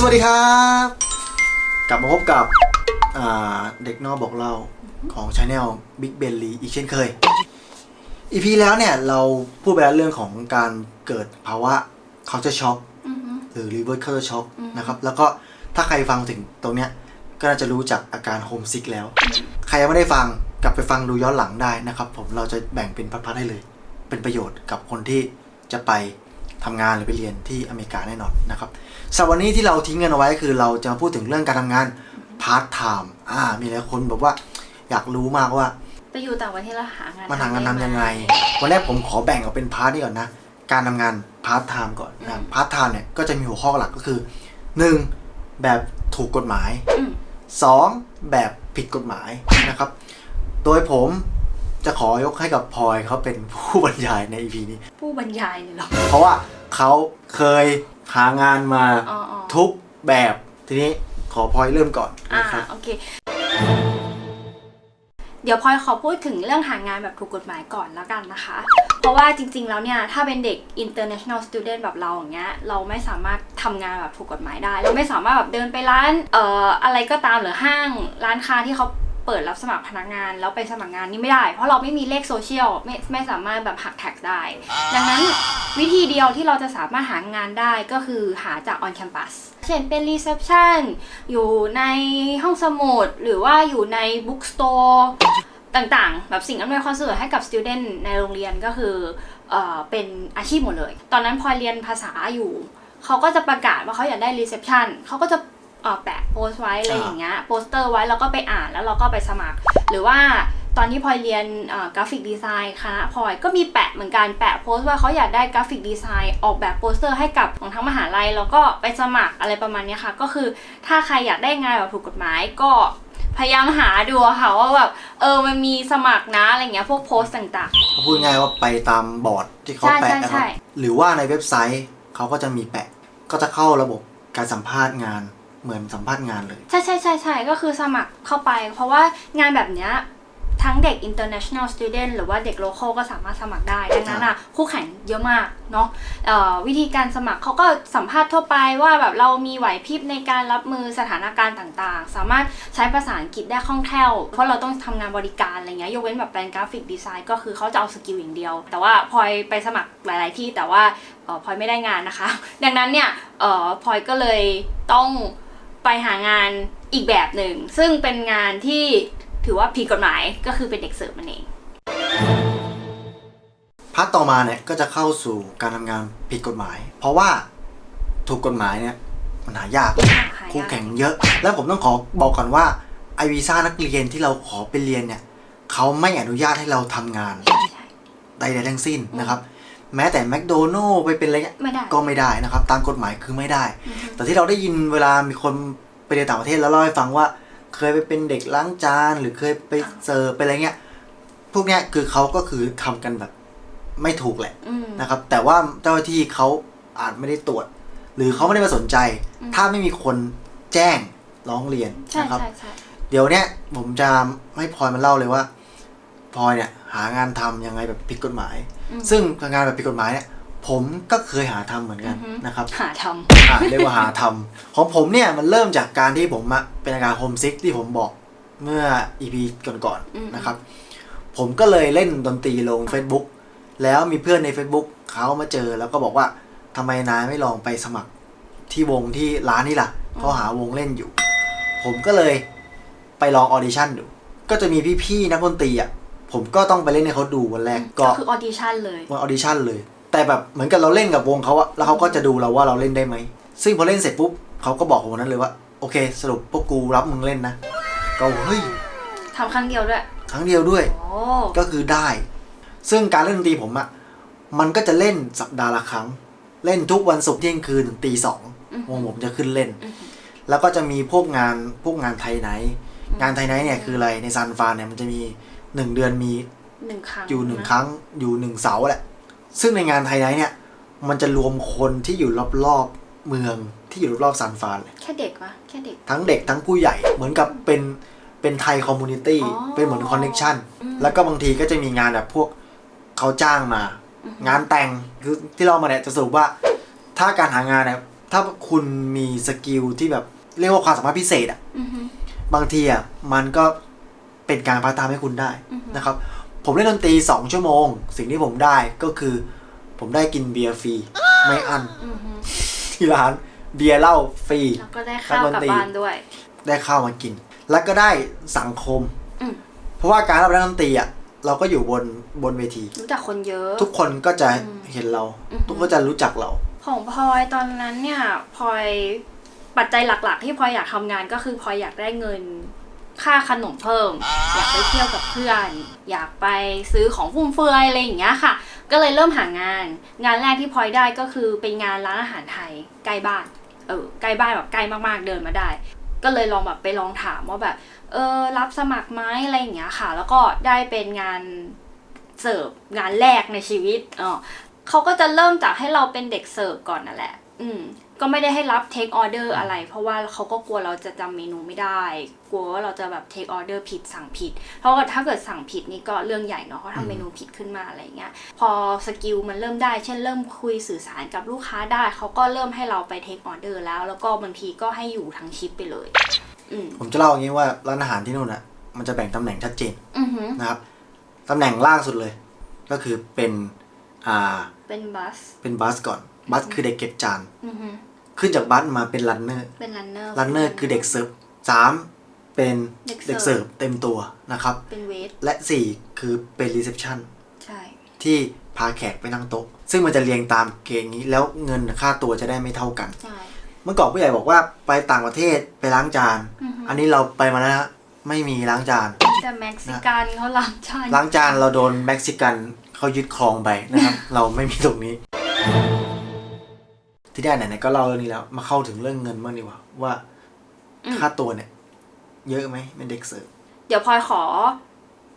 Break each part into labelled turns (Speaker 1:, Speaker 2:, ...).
Speaker 1: สวัสดีครับ กลับมาพบกับอ่าเด็กนอกบอกเล่าของช anel Big Ben Lee อีกเช่นเคย อีพีแล้วเนี่ย เราพูดไปแล้วเรื่องของการเกิดภาวะ culture shock
Speaker 2: อือฮึ
Speaker 1: หรือ reverse culture shock
Speaker 2: อืม
Speaker 1: นะครับ แล้วก็ถ้าใครฟังถึงตรงเนี้ย ก็น่าจะรู้จักอาการ homesick แล้ว ใครยังไม่ได้ฟังกลับไปฟังดูย้อนหลังได้นะครับ ผมเราจะแบ่งเป็นพัดๆให้เลย เป็นประโยชน์กับคนที่จะไป ทำงานหรือไปเรียนที่อเมริกาแน่นอนนะครับสำหรับวันนี้ที่เราทิ้งกันเอาไว้คือเราจะมาพูดถึงเรื่องการทำงานพาร์ทไทม์อ่ามีหลายคนบอกว่าอยากรู้มากว่า
Speaker 2: ไปอยู่ต่างประเทศแล้วหางาน
Speaker 1: มันหางานทำ
Speaker 2: ด้ห
Speaker 1: ยังไง วันแรกผมขอแบ่งออกเป็นพาร์ทนี้ก่อนนะ การทำงานพาร์ทไทม์ก่อนนะ
Speaker 2: อืม
Speaker 1: พาร์ทไทม์เนี่ยก็จะมีหัวข้อหลักก็คือ 1. แบบถูกกฎหมาย
Speaker 2: อืม
Speaker 1: 2. แบบผิดกฎหมายนะครับ โดยผม จะขอยกให้กับพลอยเขาเป็นผู้บรรยายใน EP นี้
Speaker 2: ผู้บรรยายเลยเหรอ
Speaker 1: เพราะว่าเขาเคยหางานมา
Speaker 2: อ๋ออ๋อ
Speaker 1: ทุกแบบทีนี้ขอพลอยเริ่มก่อน
Speaker 2: อ่า
Speaker 1: นะครับ
Speaker 2: โอเค เดี๋ยวพลอยขอพูดถึงเรื่องหางานแบบถูกกฎหมายก่อนแล้วกันนะคะ เพราะว่าจริงๆ แล้วเนี่ย ถ้าเป็นเด็ก international student แบบเราอย่างเงี้ย เราไม่สามารถทำงานแบบถูกกฎหมายได้ เราไม่สามารถแบบเดินไปร้าน เอ่อ อะไรก็ตามหรือห้าง ร้านค้าที่เขา เปิดรับสมัครพนักงานแล้วไปสมัครงานนี่ไม่ได้ เพราะเราไม่มีเลขโซเชียลไม่ไม่สามารถแบบหักแท็กได้ ดังนั้นวิธีเดียวที่เราจะสามารถหางานได้ก็คือหาจาก on campus เช่นเป็น reception อยู่ในห้องสมุดหรือว่าอยู่ใน bookstore ต่างๆ แบบสิ่งอำนวยความสะดวกให้กับ student ในโรงเรียนก็คือเอ่อเป็นอาชีพหมดเลย ตอนนั้นพลอยเรียนภาษาอยู่ เขาก็จะประกาศว่าเขาอยากได้ reception เขาก็จะเอ่อ แปะโพสต์ไว้อะไรอย่างเงี้ยโปสเตอร์ไว้แล้วก็ไปอ่านแล้วเราก็ไปสมัคร หรือว่าตอนที่พลอยเรียนกราฟิกดีไซน์คณะพลอยก็มีแปะเหมือนกันแปะโพสต์ว่าเขาอยากได้กราฟิกดีไซน์ออกแบบโปสเตอร์ให้กับของทั้งมหาลัยแล้วก็ไปสมัครอะไรประมาณเนี้ยค่ะ ก็คือถ้าใครอยากได้งานแบบถูกกฎหมายก็พยายามหาดูอะค่ะว่าแบบเออมันมีสมัครนะอะไรเงี้ยพวกโพสต์ต่าง
Speaker 1: เขาพูดง่ายว่าไปตามบอร์ดที่เขา
Speaker 2: ใช่
Speaker 1: แปะ
Speaker 2: ใช่
Speaker 1: นะค
Speaker 2: ใช่
Speaker 1: รับหรือว่าในเว็บไซต์เขาก็จะมีแปะก็จะเข้าระบบการสัมภาษณ์งาน เหมือนสัมภาษณ์งานเลย
Speaker 2: ๆใช่ใช่ใช่ใช่ก็คือสมัครเข้าไป เพราะว่างานแบบเนี้ยทั้งเด็ก international student หรือว่าเด็ก local ก็สามารถสมัครได้ ดังนั้นอะคู่แข่งเยอะมากเนาะเอ่อวิธีการสมัครเขาก็สัมภาษณ์ทั่วไปว่าแบบเรามีไหวพริบในการรับมือสถานการณ์ต่างๆ สามารถใช้ภาษาอังกฤษได้คล่องแคล่ว เพราะเราต้องทำงานบริการอะไรเงี้ย ยกเว้นแบบเป็นกราฟิกดีไซน์ก็คือเขาจะเอาสกิลอย่างเดียว แต่ว่าพลอยไปสมัครหลาย ๆ ที่แต่ว่าเอ่อพลอยไม่ได้งานนะคะ ดังนั้นเนี่ยเอ่อพลอยก็เลยต้อง ไปหางานอีกแบบหนึ่ง ซึ่งเป็นงานที่ถือว่าผิดกฎหมายก็คือเป็นเด็กเสิร์ฟมันเอง
Speaker 1: พาร์ทต่อมาเนี่ยก็จะเข้าสู่การทำงานผิดกฎหมาย เพราะว่าถูกกฎหมายเนี่ยมันหายาก
Speaker 2: หายาก
Speaker 1: คู่แข่งเยอะ แล้วผมต้องขอบอกก่อนว่าไอวีซ่านักเรียนที่เราขอไปเรียนเนี่ยเขาไม่อนุญาตให้เราทำงาน
Speaker 2: ใช่ใช่
Speaker 1: ใดๆทั้งสิ้นนะครับ แม้แต่แมคโดนัลล์ไปเป็นอะไรเงี้ย
Speaker 2: ไม่ได้
Speaker 1: ก็ไม่ได้นะครับ ตามกฎหมายคือไม่ได้
Speaker 2: อือฮึ
Speaker 1: แต่ที่เราได้ยินเวลามีคนไปเรียนต่างประเทศแล้วเล่าให้ฟังว่า เคยไปเป็นเด็กล้างจานหรือเคยไปเสิร์ฟไปอะไรเงี้ยพวกเนี้ยคือเขาก็คือทำกันแบบ ไม่ถูกแหละ
Speaker 2: อืม
Speaker 1: นะครับ แต่ว่าเจ้าหน้าที่เขาอาจไม่ได้ตรวจ หรือเขาไม่ได้มาสนใจ
Speaker 2: อืม
Speaker 1: ถ้าไม่มีคนแจ้งร้องเรียน
Speaker 2: ใช่
Speaker 1: นะครับ
Speaker 2: ใช่ใช่
Speaker 1: เดี๋ยวเนี้ยผมจะให้พลอยมันเล่าเลยว่า พลอยเนี่ยหางานทำยังไงแบบผิดกฎหมาย
Speaker 2: อืม
Speaker 1: ซึ่งงานแบบผิดกฎหมายเนี่ยผมก็เคยหาทำเหมือนกัน
Speaker 2: อือฮึ
Speaker 1: นะครับ
Speaker 2: หาท
Speaker 1: อะเรียกว่าหาทำของผมเนี่ยมันเริ่มจากการที่ผมอะเป็นอาการโฮมซิกที่ผมบอกเมื่อ EP ก่อน
Speaker 2: อืม
Speaker 1: ๆนะครับ ผมก็เลยเล่นดนตรีลง Facebook แล้วมีเพื่อนใน Facebook เขามาเจอแล้วก็บอกว่าทำไมนายไม่ลองไปสมัครที่วงที่ร้านนี่ล่ะเขาหาวงเล่นอยู่ ผมก็เลยไปลองออดิชั่นดู ก็จะมีพี่ๆนักดนตรีอะ ผมก็ต้องไปเล่นให้เขาดูวันแรกำก็
Speaker 2: ก็คือออดิชั่นเลย
Speaker 1: วันออดิชั่นเลย แต่แบบเหมือนกับเราเล่นกับวงเขาอะแล้วเขาก็จะดูเราว่าเราเล่นได้ไหม ซึ่งพอเล่นเสร็จปุ๊บเขาก็บอกผมวันนั้นเลยว่า โอเค สรุปพวกกูรับมึงเล่นนะ ก็เฮ้ย
Speaker 2: ทำครั้งเดียวด้วย
Speaker 1: ครั้งเดียวด้วย
Speaker 2: โอ้
Speaker 1: ก็คือได้ ซึ่งการเล่นดนตรีผมอะมันก็จะเล่นสัปดาห์ละครั้ง เล่นทุกวันศุกร์เที่ยงคืนถึงตีสองวงผมจะขึ้นเล่น
Speaker 2: อือฮึ
Speaker 1: แล้วก็จะมีพวกงานพวกงานไทยไนท์งานไทยไนท์เนี่ยคืออะไรในซานฟรานเนี่ยมันจะมี หนึ่งเดือนมี
Speaker 2: หนึ่งครั้ง
Speaker 1: อยู่หนึ่งะครั้งอยู่หนึ่งเสาร์แหละ ซึ่งในงานไทยไนท์เนี่ย มันจะรวมคนที่อยู่รอบๆเมืองที่อยู่รอบๆซานฟรานเลย
Speaker 2: แค่เด็กวะแค่เด็ก
Speaker 1: ทั้งเด็กทั้งผู้ใหญ่เหมือนกับเป็นเป็นไทยคอมมูนิตี้
Speaker 2: อ๋อ
Speaker 1: เป็นเหมือนคอนเน็ชัน
Speaker 2: อืม
Speaker 1: แล้วก็บางทีก็จะมีงานแบบพวกเขาจ้างมา
Speaker 2: อือฮึ
Speaker 1: งานแต่งคือที่เรามาเนี่ยจะสรุปว่า ถ้าการหางานเนี่ยถ้าคุณมีสกิลที่แบบเรียกว่าความสามารถพิเศษอะ
Speaker 2: อือฮึ
Speaker 1: บางทีอะมันก็ เป็นการพัฒนาให้คุณได้
Speaker 2: อือฮึ
Speaker 1: นะครับ ผมเล่นดนตรี2ชั่วโมง สิ่งที่ผมได้ก็คือ ผมได้กินเบียร์ฟรีไม่อัน
Speaker 2: อือฮึ
Speaker 1: ที่ร้านเบียร์เหล้าฟรี
Speaker 2: แล้วก็ได้ข้าวกลับบ้านด้วย
Speaker 1: ได้ข้าวมากิน แล้วก็ได้สังคม
Speaker 2: อืม
Speaker 1: เพราะว่าการรับเล่นดนตรีอะเราก็อยู่บนบนเวที
Speaker 2: รู้จักคนเยอะ
Speaker 1: ทุกคนก็จะ
Speaker 2: อืม
Speaker 1: เห็นเรา
Speaker 2: อือฮึ
Speaker 1: ทุกคนก็จะรู้จักเรา
Speaker 2: ของพลอยตอนนั้นเนี่ยพลอยปัจจัยหลัก ๆ ที่พลอยอยากทำงานก็คือพลอยอยากได้เงิน ค่าขนมเพิ่ม อยากไปเที่ยวกับเพื่อน อยากไปซื้อของฟุ่มเฟือยอะไรอย่างเงี้ยค่ะ ก็เลยเริ่มหางาน งานแรกที่พลอยได้ก็คือเป็นงานร้านอาหารไทยใกล้บ้าน เออใกล้บ้านแบบใกล้มากๆเดินมาได้ ก็เลยลองแบบไปลองถามว่าแบบ เออรับสมัครไหมอะไรอย่างเงี้ยค่ะ แล้วก็ได้เป็นงานเสิร์ฟงานแรกในชีวิตเออเขาก็จะเริ่มจากให้เราเป็นเด็กเสิร์ฟก่อนนั่นแหละ อืม ก็ไม่ได้ให้รับเทคออเดอร์อะไร เพราะว่าเขาก็กลัวเราจะจำเมนูไม่ได้ กลัวว่าเราจะแบบเทคออเดอร์ผิดสั่งผิด เพราะว่าถ้าเกิดสั่งผิดนี่ก็เรื่องใหญ่เนาะเขาทำเมนูผิดขึ้นมาอะไรเงี้ยพอสกิลมันเริ่มได้ เช่นเริ่มคุยสื่อสารกับลูกค้าได้ เขาก็เริ่มให้เราไปเทคออเดอร์แล้ว แล้วก็บางทีก็ให้อยู่ทั้งชิปไปเลยอืม
Speaker 1: ผมจะเล่าอย่างนี้ว่าร้านอาหารที่นู่นอะมันจะแบ่งตำแหน่งชัดเจน
Speaker 2: อือหือ
Speaker 1: นะครับตำแหน่งล่างสุดเลย ก็คือเป็นอ่า
Speaker 2: เป็นบัส
Speaker 1: เป็นบัสก่อนบัสคือเด็กเก็บจาน
Speaker 2: อือหือ
Speaker 1: ขึ้นจากบัสมาเป็นรันเนอร์
Speaker 2: เป็นรันเนอร์
Speaker 1: รันเนอร์คือเด็กเสิร์ฟสามเป็น
Speaker 2: เด็กเสิร์ฟ
Speaker 1: เด็กเสิร์ฟเต็มตัวนะครับ
Speaker 2: เป็นเวท
Speaker 1: และสี่คือเป็นรีเซพชัน
Speaker 2: ใช่
Speaker 1: ที่พาแขกไปนั่งโต๊ะ ซึ่งมันจะเรียงตามเกณฑ์นี้แล้วเงินค่าตัวจะได้ไม่เท่ากัน
Speaker 2: ใช่
Speaker 1: เมื่อก่อนผู้ใหญ่บอกว่าไปต่างประเทศไปล้างจาน
Speaker 2: อือฮึ
Speaker 1: อันนี้เราไปมาแล้วนะไม่มีล้างจาน
Speaker 2: แต่เม็กซิกันเขาล้างจาน
Speaker 1: ล้างจานเราโดนเม็กซิกันเขายึดครองไปนะครับ เราไม่มีตรงนี้ ที่ได้ไหนๆก็เล่าเรื่องนี้แล้ว มาเข้าถึงเรื่องเงินบ้างดีกว่า ว่าค่าตัวเนี่ย เยอะไหมเป็นเด็กเสิร์ฟ
Speaker 2: เดี๋ยวพลอยขอ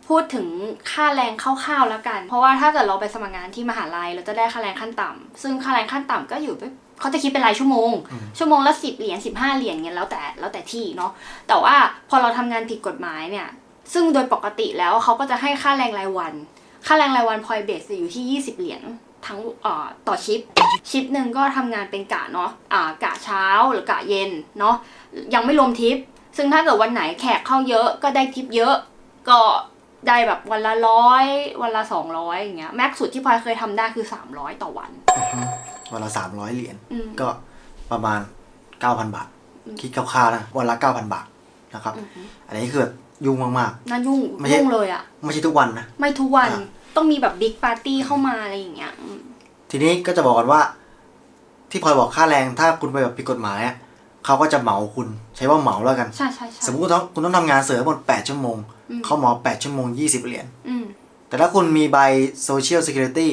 Speaker 2: พูดถึงค่าแรงคร่าวๆแล้วกัน เพราะว่าถ้าเกิดเราไปสมัครงานที่มหาลัยเราจะได้ค่าแรงขั้นต่ำซึ่งค่าแรงขั้นต่ำก็อยู่ไปเขาจะคิดเป็นรายชั่วโมง
Speaker 1: อืม
Speaker 2: ชั่วโมงละสิบเหรียญสิบห้าเหรียญเงี้ยแล้วแต่แล้วแต่ที่เนาะแต่ว่าพอเราทำงานผิดกฎหมายเนี่ย ซึ่งโดยปกติแล้วเขาก็จะให้ค่าแรงรายวัน ค่าแรงรายวันพลอยเบสจะอยู่ที่ 20 เหรียญ ทั้งเอ่อต่อชิป ชิปหนึ่งก็ทำงานเป็นกะเนาะอ่ากะเช้าหรือกะเย็นเนาะยังไม่รวมทิป ซึ่งถ้าเกิดวันไหนแขกเข้าเยอะก็ได้ทิปเยอะ ก็ได้แบบวันละร้อยวันละสองร้อยอย่างเงี้ยแม็กสุดที่พลอยเคยทำได้คือ300ต่อวัน
Speaker 1: วันละสามร้อยเหรียญ
Speaker 2: อืม
Speaker 1: ก็ประมาณเก้าพันบาท
Speaker 2: อืม
Speaker 1: คิดคร่าวๆนะวันละเก้าพันบาทนะครับ
Speaker 2: อือฮึ
Speaker 1: อันนี้คือแบบยุ่งมาก
Speaker 2: น่ายุ่ง
Speaker 1: ไม่ใช่
Speaker 2: ยุ่งเลยอะ
Speaker 1: ๆไม่ใช่ทุกวันนะ
Speaker 2: ไม่ทุกวัน
Speaker 1: อ่า
Speaker 2: ต้องมีแบบบิ๊กปาร์ตี้เข้ามาอะไรอย่างเงี้ยอืม
Speaker 1: ทีนี้ก็จะบอกกันว่า ที่พลอยบอกค่าแรงถ้าคุณไปแบบผิดกฎหมายอะเขาก็จะเหมาคุณใช้ว่าเหมาแล้วกัน
Speaker 2: ใช่ใช่ใช่
Speaker 1: สมมติคุณต้องคุณต้องทำงานเสริมหมด8ชั่วโมง
Speaker 2: อืม
Speaker 1: เขาเหมา8ชั่วโมง 20 เหรียญ
Speaker 2: อืม
Speaker 1: แต่ถ้าคุณมีใบ Social Security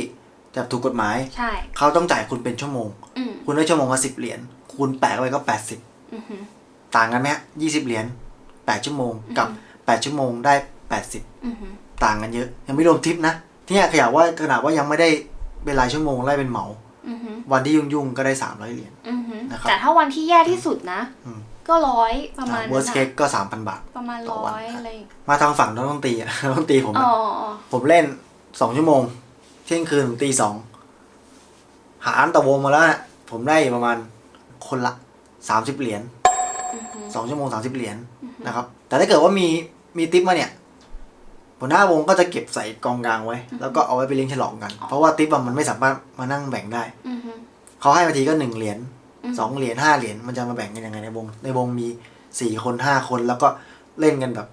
Speaker 1: แบบถูกกฎหมาย
Speaker 2: ใช่
Speaker 1: เขาต้องจ่ายคุณเป็นชั่วโมง
Speaker 2: อืม
Speaker 1: คุณได้ชั่วโมงละ10 เหรียญคุณแปะเข้าไปก็80
Speaker 2: อือฮึ
Speaker 1: ต่างกันไหมฮะ20 เหรียญ8ชั่วโมงกับ 8 ชั่วโมงได้ 80
Speaker 2: อือฮึ
Speaker 1: ต่างกันเยอะ ยังไม่รวมทิปนะที่ เนี่ยขยับว่าขนาดว่ายังไม่ได้เป็นรายชั่วโมงไล่เป็นเหมา
Speaker 2: อือฮึ
Speaker 1: วันที่ยุ่งๆก็ได้300เหรียญ
Speaker 2: อือฮึ
Speaker 1: นะครับ
Speaker 2: แต่ถ้าวันที่แย่ที่สุดนะ
Speaker 1: อืม
Speaker 2: ก็ร้อยประมาณ
Speaker 1: เวิร์ส
Speaker 2: นั้น
Speaker 1: เค
Speaker 2: อะ
Speaker 1: ก็3,000บาท
Speaker 2: ประมาณ
Speaker 1: ต่อ
Speaker 2: ร้
Speaker 1: วัน
Speaker 2: อย
Speaker 1: ครับ
Speaker 2: อะไร
Speaker 1: มาทางฝั่งนักดนตรีอะ นักดนตรีผม
Speaker 2: อ๋
Speaker 1: อะ
Speaker 2: ออ๋อ
Speaker 1: ผมเล่น2ชั่วโมง เที่ยงคืนถึงตีสองหารต่อวงมาแล้วนะผมได้ประมาณคนละ30เหรียญ
Speaker 2: อือฮึ
Speaker 1: สองชั่วโมง30เหรียญนะครับ แต่ถ้าเกิดว่ามีมีทิปมาเนี่ย หัวหน้าวงก็จะเก็บใส่กองกลางไว้ แล้วก็เอาไว้ไปเลี้ยงฉลองกัน เพราะว่าทิปอะมันไม่สามารถมานั่งแบ่งได้
Speaker 2: อือฮึ
Speaker 1: เขาให้มาทีก็หนึ่งเหรียญ
Speaker 2: อืม
Speaker 1: สองเหรียญห้าเหรียญมันจะมาแบ่งกันยังไงในวง ในวงมีสี่คนห้าคนแล้วก็เล่นกันแบบ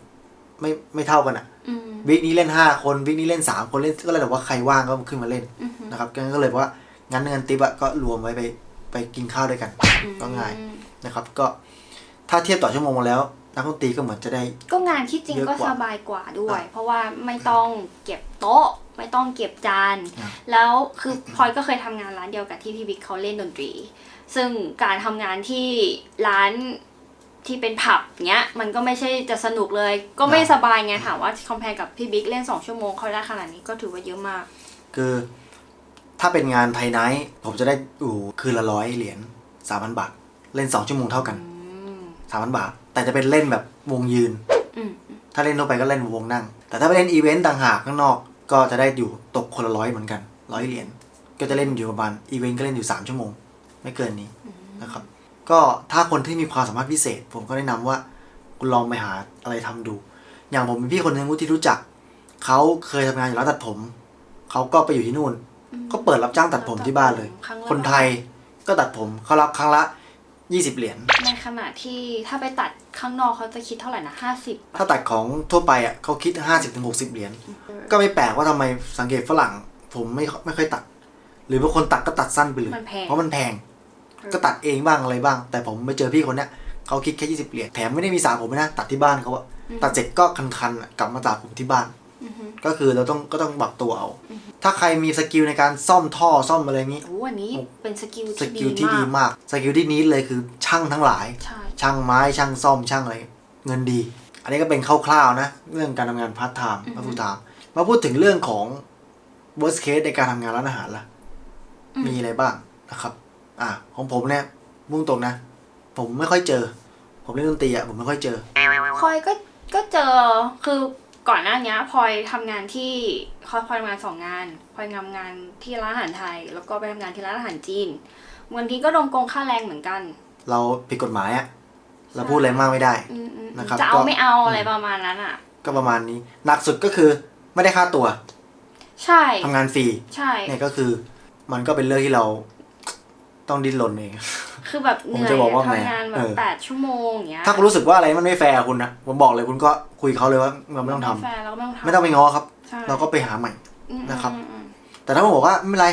Speaker 1: ไม่ไม่เท่ากันอะ
Speaker 2: อืม
Speaker 1: วิกนี้เล่นห้าคนวิกนี้เล่นสามคนเล่นก็เลยแต่ว่าใครว่างก็ขึ้นมาเล่น
Speaker 2: อือฮึ
Speaker 1: นะครับก็เลยว่างั้นเงินติปอะก็รวมไว้ไปไปกินข้าวด้วยกัน ก็ง่าย
Speaker 2: อืม
Speaker 1: นะครับ ก็ถ้าเทียบต่อชั่วโมงมาแล้ว นักดนตรีก็เหมือนจะได้
Speaker 2: ก็งานที่จริง
Speaker 1: เยอะ
Speaker 2: ก็
Speaker 1: กว่า
Speaker 2: สบายกว่าด้วย
Speaker 1: อะ
Speaker 2: เพราะว่าไม่ต้องเก็บโต๊ะ ไม่ต้องเก็บจาน
Speaker 1: อะ
Speaker 2: แล้วคือพลอยก็เคยทำงานร้านเดียวกับที่พี่บิ๊กเขาเล่นดนตรี ซึ่งการทำงานที่ร้านที่เป็นผับเนี้ยมันก็ไม่ใช่จะสนุกเลย ก็ไม่สบายไงถามว่าคอมเพลกับพี่บิ๊กเล่นสองชั่วโมงเขาได้ขนาดนี้ก็ถือว่าเยอะมาก
Speaker 1: คือ ถ้าเป็นงานไทยไนท์ผมจะได้อยู่คืนละร้อยเหรียญสามพันบาท เล่นสองชั่วโมงเท่ากัน
Speaker 2: อืม
Speaker 1: สามพันบาท แต่จะเป็นเล่นแบบวงยืน
Speaker 2: อืม
Speaker 1: ถ้าเล่นทั่วไปก็เล่นวงนั่ง แต่ถ้าไปเล่นอีเวนต์ต่างหากข้างนอก ก็จะได้อยู่ตกคนละร้อยเหมือนกันร้อยเหรียญก็จะเล่นอยู่ประมาณอีเวนต์ก็เล่นอยู่สามชั่วโมง ไม่เกินนี้
Speaker 2: อืม
Speaker 1: นะครับ ก็ถ้าคนที่มีความสามารถพิเศษ ผมก็แนะนำว่าคุณลองไปหาอะไรทำดู อย่างผมมีพี่คนหนึงที่รู้จักเขาเคยทำงานอยู่ร้านตัดผมเขาก็ไปอยู่ที่นู่น ก็เปิดรับจ้างตัดผมที่บ้านเลย
Speaker 2: ครั้งละ
Speaker 1: คนไทยก็ตัดผมเขารับครั้งละ 20 เหรียญ
Speaker 2: ในขณะที่ถ้าไปตัดข้างนอกเขาจะคิดเท่าไหร่นะห้าสิบ
Speaker 1: ถ้าตัดของทั่วไปอะเขาคิด 50-60 เหรียญ ก็ไม่แปลกว่าทำไมสังเกตฝรั่ง ผมไม่ไม่ค่อยตัด หรือบางคนตัดก็ตัดสั้นไปเลย
Speaker 2: มันแพง
Speaker 1: เพราะมันแพง ก็ตัดเองบ้างอะไรบ้าง แต่ผมไปเจอพี่คนเนี้ยเขาคิดแค่ 20 เหรียญ แถมไม่ได้มีสระผมด้วยนะ ตัดที่บ้านเขาอะตัดเสร็จก็คันๆอะกลับมาตัดผมที่บ้าน
Speaker 2: อือฮึ
Speaker 1: ก็คือเราต้องก็ต้องปรับตัวเอา ถ้าใครมีสกิลในการซ่อมท่อซ่อมอะไรอย่างนี้
Speaker 2: โอ้อันนี้เป็นสกิล
Speaker 1: ส
Speaker 2: ที่
Speaker 1: กิล
Speaker 2: ดี
Speaker 1: ที่ดี
Speaker 2: มาก
Speaker 1: มาก สกิลที่นี้เลยคือช่างทั้งหลาย
Speaker 2: ใช่
Speaker 1: ช่างไม้ช่างซ่อมช่างอะไร เงินดี อันนี้ก็เป็นคร่าวๆนะ เรื่องการทำงานพาร์ทไทม์พาร์ทฟูลไทม์มาพูดถึงเรื่องของ worst case ในการทำงานร้านอาหารล่ะ มีอะไรบ้างนะครับ อ่าของผมเนี่ยมุ่งตรงนะ ผมไม่ค่อยเจอ ผมเล่นดนตรีอะผมไม่ค่อยเจอ
Speaker 2: พลอยก็ก็เจอคือ ก่อนหน้านี้พลอยทำงานที่พลอยพลอยทำงานสองงานพลอยทำงานที่ร้านอาหารไทย แล้วก็ไปทำงานที่ร้านอาหารจีนบางทีก็โดนโกงค่าแรงเหมือนกัน
Speaker 1: เราผิดกฎหมายอะเราพูดอะไรมากไม่ได้
Speaker 2: อืมอืม
Speaker 1: นะครับ
Speaker 2: จะเอา
Speaker 1: ก็
Speaker 2: ไม่เอาอะไรประมาณนั้นอะ
Speaker 1: ก็ประมาณนี้หนักสุดก็คือไม่ได้ค่าตัว
Speaker 2: ใช่
Speaker 1: ทำงานฟรี
Speaker 2: ใช่
Speaker 1: เนี่ยก็คือ มันก็เป็นเรื่องที่เรา ต้องดิ้นรนเอง
Speaker 2: คือแบบเหนื่อย
Speaker 1: ผมจะบอกว่า
Speaker 2: อะ
Speaker 1: ไง
Speaker 2: ทำงานแบ
Speaker 1: เอบอ
Speaker 2: แปดชั่วโมงอย่างเงี้ย
Speaker 1: ถ้าคุณรู้สึกว่าอะไรมันไม่แฟร์กับคุณนะ ผมบอกเลยคุณก็คุยกับเขาเลยว่าเราไม่ต้องทำ
Speaker 2: แฟนเราก็ไม่ต้องทำ
Speaker 1: ไม่ต้องไปง้อครับ
Speaker 2: ใช่
Speaker 1: เราก็ไปหาใหม่
Speaker 2: อืม
Speaker 1: นะครับ
Speaker 2: อืมอืม
Speaker 1: แต่ถ้าผมบอกว่าไม่เป็นไร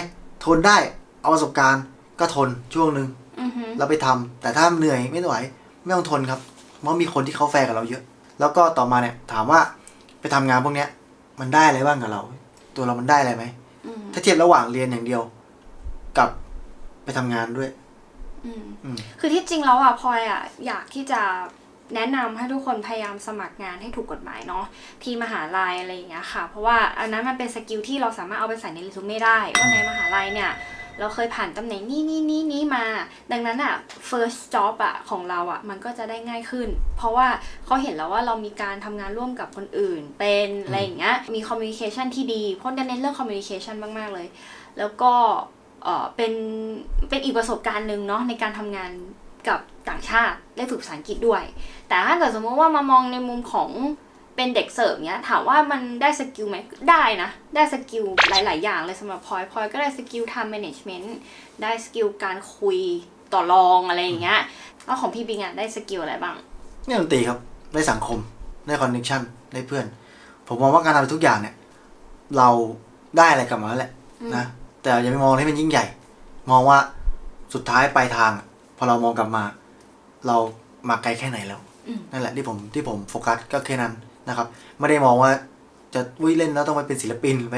Speaker 1: ทนได้เอาประสบการณ์ก็ทนช่วงหนึ่ง
Speaker 2: อืมอืม
Speaker 1: เราไปทำแต่ถ้าเหนื่อยไม่ไหวไม่ต้องทนครับ เพราะมีคนที่เขาแฟร์กับเราเยอะ แล้วก็ต่อมาเนี่ยถามว่าไปทำงานพวกเนี้ย มันได้อะไรบ้างกับเรา ตัวเรามันได้อะไรไหม
Speaker 2: อืม
Speaker 1: ถ้าเทียบระหว่างเรียนอย่างเดียว กับ ไปทำงานด้วย
Speaker 2: อืม
Speaker 1: อืม
Speaker 2: คือที่จริงแล้วอะพลอยอะอยากที่จะแนะนำให้ทุกคนพยายามสมัครงานให้ถูกกฎหมายเนาะที่มหาลัยอะไรอย่างเงี้ยค่ะ เพราะว่าอันนั้นมันเป็นสกิลที่เราสามารถเอาไปใส่ในเรซูเม่ได้ว่าในมหาลัยเนี่ย เราเคยผ่านตำแหน่งนี้นี่นี่นี่มา ดังนั้นอะ first job อะของเราอะมันก็จะได้ง่ายขึ้น เพราะว่าเขาเห็นแล้วว่าเรามีการทำงานร่วมกับคนอื่น เป็นอะไรอย่างเงี้ยมี communication ที่ดีเพราะจะเน้นเรื่อง communication มากๆเลย แล้วก็ เป็นเป็นอีกประสบการณ์หนึ่งเนาะในการทำงานกับต่างชาติได้ฝึกภาษาอังกฤษด้วย แต่ถ้าเกิดสมมติว่ามามองในมุมของเป็นเด็กเสิร์ฟเนี้ยถามว่ามันได้สกิลไหมได้นะ ได้สกิลหลาย ๆ อย่างเลยสำหรับพลอยพลอยก็ได้สกิล time management ได้สกิลการคุยต่อรองอะไรอย่างเงี้ยแล้วของพี่บิงอะได้สกิลอะไรบ้างเนี่
Speaker 1: ยดนตรีครับได้สังคมได้คอนเนคชั่นได้เพื่อน ผมมองว่าการทำทุกอย่างเนี่ย เราได้อะไรกลับมาแล้วแหละนะ แต่อย่าไปมองให้มันยิ่งใหญ่ มองว่าสุดท้ายปลายทางอะพอเรามองกลับมา เรามาไกลแค่ไหนแล้ว
Speaker 2: อืม
Speaker 1: นั่นแหละที่ผมที่ผมโฟกัสก็แค่นั้นนะครับ ไม่ได้มองว่าจะวิเล่นแล้วต้องไปเป็นศิลปินไป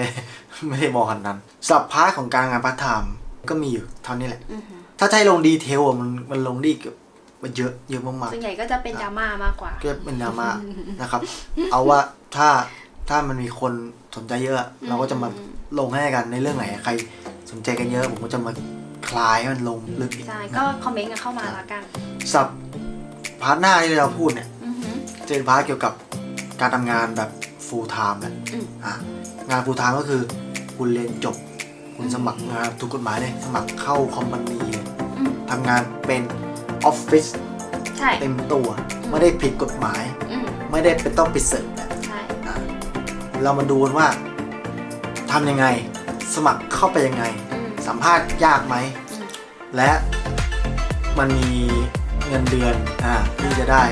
Speaker 1: ไม่ได้มองขนาดนั้นสับพาร์ทของการงานพาร์ทไทม์ก็มีอยู่เท่านี้แหละ
Speaker 2: อือหือ
Speaker 1: ถ้าใช้ลงดีเทลอะมันมันลงดีเกือบมันเยอะเยอะมากๆ
Speaker 2: ส่วนใหญ่ก็จะเป็นดราม่ามากกว่า
Speaker 1: ก็เป็นดราม่านะครับ เอาว่าถ้า ถ้ามันมีคนสนใจเยอะ เราก็จะมาลงให้กันในเรื่องไหนใครสนใจกันเยอะ ผมก็จะมาคลายให้มันลงลึกอีก
Speaker 2: ใช่ก็คอมเมนต์กันเข้ามาละกัน
Speaker 1: สับพาร์ทหน้าที่เราพูดเนี่ย
Speaker 2: อือหือ
Speaker 1: จะเป็นพาร์ทเกี่ยวกับการทำงานแบบ full time แหละ
Speaker 2: อืม
Speaker 1: อะงาน full time ก็คือ คุณเรียนจบ คุณสมัครงานถูกกฎหมายเลยสมัครเข้าคอมพานีเลย
Speaker 2: อืม
Speaker 1: ทำงานเป็นออฟฟิศ
Speaker 2: ใช่
Speaker 1: เต็มตัว ไม่ได้ผิดกฎหมาย
Speaker 2: อืม
Speaker 1: ไม่ได้เป็นต้องไปเสิร์ฟแบบ
Speaker 2: ใช่
Speaker 1: อะ เรามาดูกันว่าทำยังไงสมัครเข้าไปยังไง
Speaker 2: อืม
Speaker 1: สัมภาษณ์ยากไหม
Speaker 2: อืม
Speaker 1: และมันมีเงินเดือนอ่าที่จะได้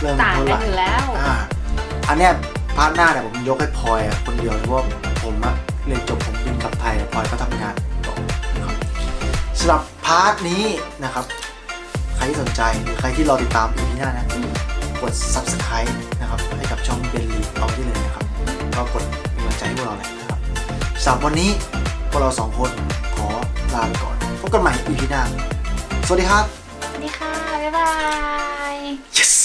Speaker 1: เริ่ม
Speaker 2: ต่าง
Speaker 1: เท่าไห
Speaker 2: กั
Speaker 1: ร่
Speaker 2: นอยู่แล้ว
Speaker 1: อ่าอันเนี้ยพาร์ทหน้าเนี่ยผมยกให้พลอยอะคนเดียวเลยเพราะว่าผมอะเรียนจบผมบินกลับไทยพลอยก็ทำงานต่อนะครับสำหรับพาร์ทนี้นะครับ ใครที่สนใจหรือใครที่รอติดตามอีพีหน้านะ
Speaker 2: อืม
Speaker 1: กด subscribe นะครับ ให้กับช่องเบนลีเอาได้เลยนะครับ ก็กดเป็นกำลังใจให้พวกเราเลยนะครับสำหรับวันนี้พวกเราสองคนขอลาไปก่อนพบกันใหม่ EP หน้าสวัสดีครับ
Speaker 2: สวัสดีค่ะ บ๊ายบาย
Speaker 1: yes